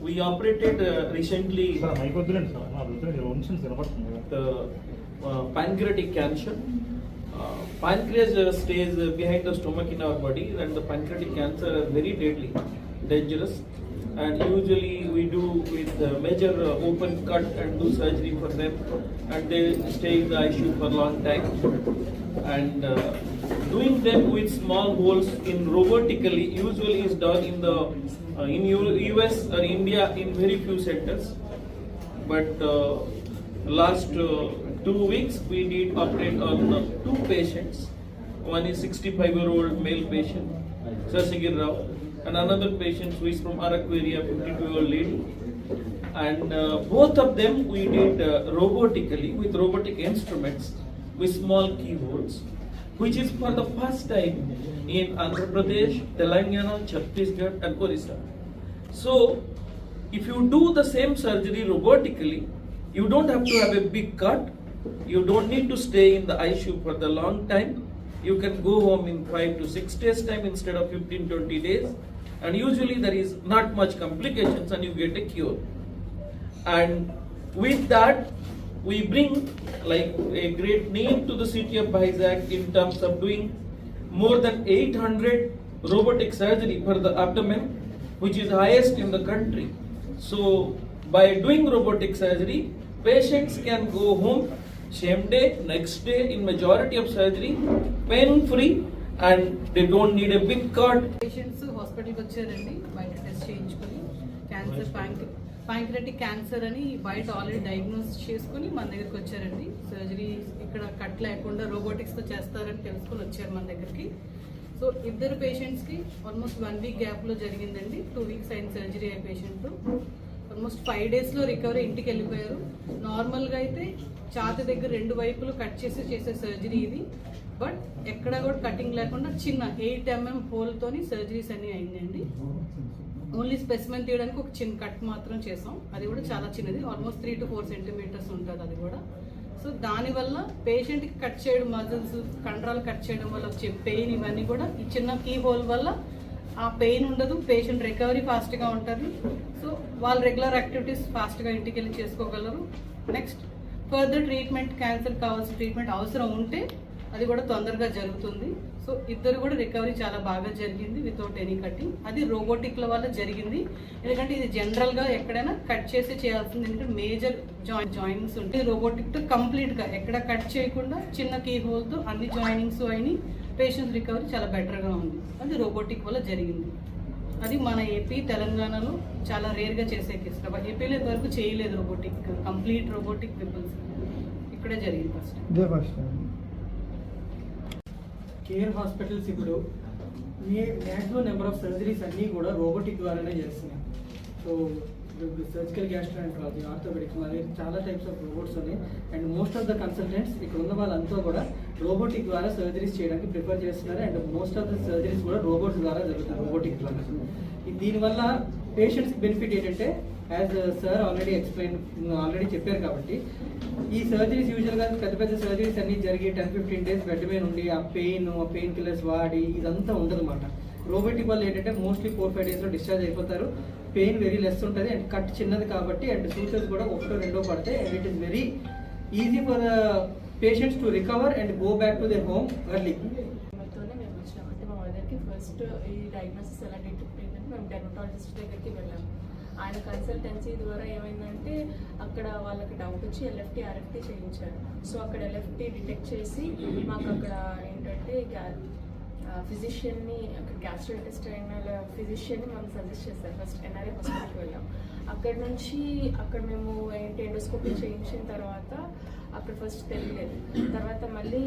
We operated uh, recently uh, pancreatic cancer. Uh, pancreas uh, stays uh, behind the stomach in our body and the pancreatic cancer is very deadly, dangerous. And usually we do with uh, major uh, open cut and do surgery for them and they stay in the ICU for a long time. And uh, doing them with small holes in robotically usually is done in the uh, in U- US or India in very few centers but uh, last uh, two weeks we did operate on uh, two patients. One is 65 year old male patient, Sasagir Rao, and another patient who is from Araquaria, 52 year old lady. And uh, both of them we did uh, robotically with robotic instruments with small keyboards, which is for the first time in Andhra Pradesh, Telangana, Chhattisgarh, and Orissa. So, if you do the same surgery robotically, you don't have to have a big cut. You don't need to stay in the ICU for the long time. You can go home in 5 to 6 days time instead of 15 20 days. And usually there is not much complications and you get a cure. And with that, we bring like a great name to the city of Vizag in terms of doing more than 800 robotic surgery for the abdomen, which is highest in the country. So by doing robotic surgery, patients can go home same day, next day in majority of surgery, pain free and they don't need a big cut patients హాస్పిటల్కి వచ్చారండి బయట test చేయించుకొని cancer pancreatic cancer అని బయట already diagnose చేసుకుని మన దగ్గరికి వచ్చారండి. సర్జరీ ఇక్కడ కట్ లేకుండా రోబోటిక్స్తో చేస్తారని తెలుసుకొని వచ్చారు మన దగ్గరికి. సో ఇద్దరు పేషెంట్స్కి ఆల్మోస్ట్ వన్ వీక్ గ్యాప్లో జరిగిందండి. టూ వీక్స్ అయిన సర్జరీ అయ్యే పేషెంట్ ఆల్మోస్ట్ ఫైవ్ డేస్లో రికవరీ ఇంటికి వెళ్ళిపోయారు. నార్మల్గా అయితే ఛాతి దగ్గర రెండు వైపులు కట్ చేసి చేసే సర్జరీ ఇది. బట్ ఎక్కడ కూడా కటింగ్ లేకుండా చిన్న ఎయిట్ ఎంఎం హోల్తోని సర్జరీస్ అన్నీ అయిందండి. ఓన్లీ స్పెసిమెన్ తీయడానికి ఒక చిన్న కట్ మాత్రం చేసాం. అది కూడా చాలా చిన్నది. Almost three to four centimetres ఉంటుంది అది కూడా. సో దానివల్ల పేషెంట్కి కట్ చేయడం మజిల్స్ కండరాలు కట్ చేయడం వల్ల వచ్చే పెయిన్ ఇవన్నీ కూడా ఈ చిన్న కీ హోల్ వల్ల ఆ పెయిన్ ఉండదు. పేషెంట్ రికవరీ ఫాస్ట్గా ఉంటుంది. సో వాళ్ళు రెగ్యులర్ యాక్టివిటీస్ ఫాస్ట్గా ఇంటికి వెళ్ళి చేసుకోగలరు. నెక్స్ట్ ఫర్దర్ ట్రీట్మెంట్ క్యాన్సర్ కావాల్సిన ట్రీట్మెంట్ అవసరం ఉంటే అది కూడా తొందరగా జరుగుతుంది. సో ఇద్దరు కూడా రికవరీ చాలా బాగా జరిగింది వితౌట్ ఎనీ కటింగ్. అది రోబోటిక్ల వల్ల జరిగింది. ఎందుకంటే ఇది జనరల్గా ఎక్కడైనా కట్ చేసి చేయాల్సింది ఎందుకంటే మేజర్ జాయిన్ జాయినింగ్స్ ఉంటాయి. రోబోటిక్తో కంప్లీట్గా ఎక్కడ కట్ చేయకుండా చిన్న కీ హోల్తో అన్ని జాయినింగ్స్ అయినాయి పేషెంట్ రికవరీ చాలా బెటర్గా ఉంది. అది రోబోటిక్ వల్ల జరిగింది. అది మన ఏపీ తెలంగాణలో చాలా రేర్గా చేసే కేసు. ఏపీలో ఇంతవరకు చేయలేదు రోబోటిక్ కంప్లీట్ రోబోటిక్ పీపుల్స్. ఇక్కడే జరిగింది ఫస్ట్. ఫస్ట్ కేర్ హాస్పిటల్స్ ఇప్పుడు మ్యాక్సిమం నెంబర్ ఆఫ్ సర్జరీస్ అన్నీ కూడా రోబోటిక్ ద్వారానే చేస్తున్నాయి. సో సర్జికల్ గ్యాస్ట్రాంట్రాలజీ ఆర్థోపెడిక్ మరి చాలా టైప్స్ ఆఫ్ రోబోట్స్ ఉన్నాయి. And most of the consultants ఇక్కడ ఉన్న వాళ్ళంతా కూడా రోబోటిక్ ద్వారా సర్జరీస్ చేయడానికి ప్రిఫర్ చేస్తున్నారు. And most of the surgeries కూడా రోబోట్స్ ద్వారా జరుగుతాయి రోబోటిక్ ద్వారా. ఈ- దీనివల్ల పేషెంట్స్ బెనిఫిట్ ఏంటంటే as sir already explain already చెప్పారు కాబట్టి ఈ సర్జరీస్ యూజువల్గా పెద్ద పెద్ద సర్జరీస్ అన్ని జరిగి టెన్ ఫిఫ్టీన్ డేస్ బెడ్ మీద ఉండి ఆ పెయిన్ ఆ పెయిన్ కిల్లర్స్ వాడి ఇదంతా ఉండదన్నమాట. రోబోటిక్ వల్ల ఏంటంటే మోస్ట్లీ ఫోర్ ఫైవ్ డేస్లో డిశ్చార్జ్ అయిపోతారు. పెయిన్ వెరీ లెస్ ఉంటుంది అండ్ కట్ చిన్నది కాబట్టి అండ్ సూచర్స్ కూడా ఒకటో రెండో పడతాయి and it is very easy for the patients to recover and go back to their home early first ఈ డయాగ్నోసిస్ ఎలా డెర్మటాలజిస్ట్ దగ్గరికి వెళ్ళాము ఆయన కన్సల్టెన్సీ ద్వారా ఏమైందంటే అక్కడ వాళ్ళకి డౌట్ వచ్చి ఎల్ఎఫ్టీ ఆర్ఎఫ్టీ చేయించారు. సో అక్కడ ఎల్ఎఫ్టీ డిటెక్ట్ చేసి మాకు అక్కడ ఏంటంటే ఫిజిషియన్ని అక్కడ గ్యాస్ట్రో ఇంటెస్టైనల్ ఫిజిషియన్ని మనం సజెస్ట్ చేశారు. ఫస్ట్ ఎన్ఆర్ఐ హాస్పిటల్కి వెళ్ళాం. అక్కడ నుంచి అక్కడ మేము ఏంటి ఎండోస్కోపీ చేయించిన తర్వాత అక్కడ ఫస్ట్ తెలియలేదు తర్వాత మళ్ళీ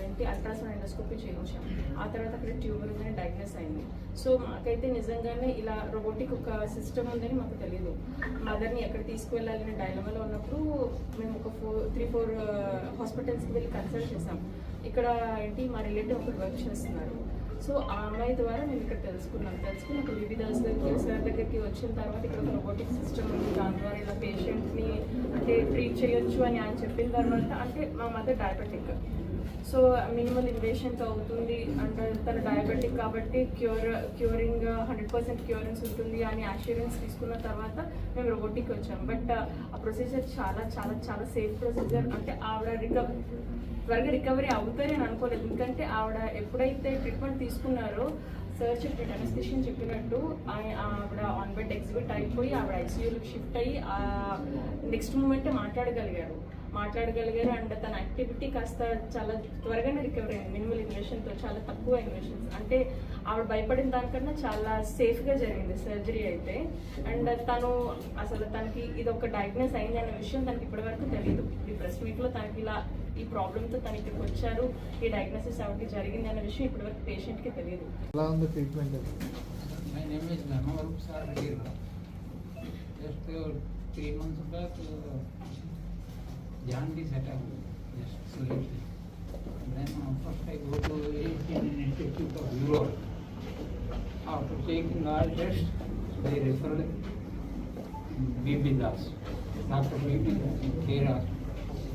ఏంటి అల్ట్రాసౌండ్ ఎండోస్కోపీ చేయించాం. ఆ తర్వాత అక్కడ ట్యూబర్ ఉందని డయాగ్నోస్ అయింది. సో మాకైతే నిజంగానే ఇలా రోబోటిక్ ఒక సిస్టమ్ ఉందని మాకు తెలియదు మదర్ని ఎక్కడ తీసుకువెళ్ళాలని డైలమాలో ఉన్నప్పుడు మేము ఒక ఫోర్ త్రీ ఫోర్ హాస్పిటల్స్కి వెళ్ళి కన్సల్ట్ చేసాం ఇక్కడ ఏంటి మా రిలేటివ్ ఒకటి వర్క్ చేస్తున్నారు. సో ఆ అమ్మాయి ద్వారా మేము ఇక్కడ తెలుసుకున్నాం తెలుసుకుని ఒక వివిధ సార్ దగ్గరికి వచ్చిన తర్వాత ఇక్కడ రోబోటిక్ సిస్టమ్ ఉంది. దాని ద్వారా ఇలా పేషెంట్ని అంటే ట్రీట్ చేయొచ్చు అని ఆయన చెప్పిన తర్వాత అంటే మా మదర్ డయాబెటిక్ సో మినిమల్ ఇన్వేషన్తో అవుతుంది. అంటే తన డయాబెటిక్ కాబట్టి క్యూర్ క్యూరింగ్ హండ్రెడ్ పర్సెంట్ క్యూరెన్స్ ఉంటుంది అని అష్యూరెన్స్ తీసుకున్న తర్వాత మేము రోబోటిక్ వచ్చాం. బట్ ఆ ప్రొసీజర్ చాలా చాలా చాలా సేఫ్ ప్రొసీజర్ అంటే ఆవిడ రికవర్ త్వరగా రికవరీ అవుతారని నేను అనుకోలేదు. ఎందుకంటే ఆవిడ ఎప్పుడైతే ట్రీట్మెంట్ తీసుకున్నారో సార్ చెప్పినట్టు అనస్థిషియన్ చెప్పినట్టు ఆవిడ ఆన్ బెడ్ ఎగ్జిబిట్ అయిపోయి ఆవిడ ఐసీయూలోకి షిఫ్ట్ అయ్యి నెక్స్ట్ మూమెంటే మాట్లాడగలిగారు. మాట్లాడగలిగారు అండ్ తన యాక్టివిటీ కాస్త చాలా త్వరగానే రికవర్ అయింది. మినిమల్ ఇన్వేషన్తో చాలా తక్కువ ఇన్వేషన్స్ అంటే ఆవిడ భయపడిన దానికన్నా చాలా సేఫ్గా జరిగింది సర్జరీ అయితే. అండ్ తను అసలు తనకి ఇది ఒక డయాగ్నోస్ అయింది అనే విషయం తనకి ఇప్పటివరకు తెలియదు. ఈ ప్రెస్ మీట్లో తనకి ఇలా ఈ ప్రాబ్లమ్తో తను ఇక్కడికి వచ్చారు ఈ డయాగ్నోసిస్ ఆవిడకి జరిగింది అనే విషయం ఇప్పటివరకు పేషెంట్కి తెలియదు ఎలా ఉంది treatment uh, three months back, uh, jaundice attack, just slightly. Then uh, first I go to Asian Institute of Europe. After taking all tests, they referred B.B. Das, Dr. B.B. Das in Kerala.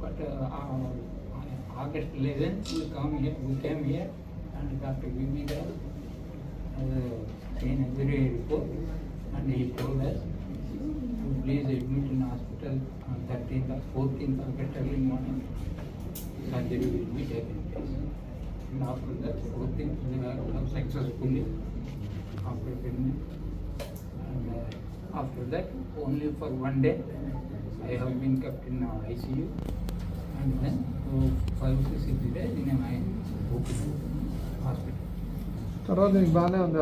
But uh, uh, August 11th, we come here, we came here, and Dr. Vivek Das, uh, in every report, and he told us, to please admit in hospital on 13th or 14th August early morning, surgery will be taken place. And after that, 14th, they are successfully operated me. And uh, after that, only for one day, I have been kept in uh, ICU. And then, uh, five to six days in my hospital. తర్వాత నీకు బాగానే ఉంది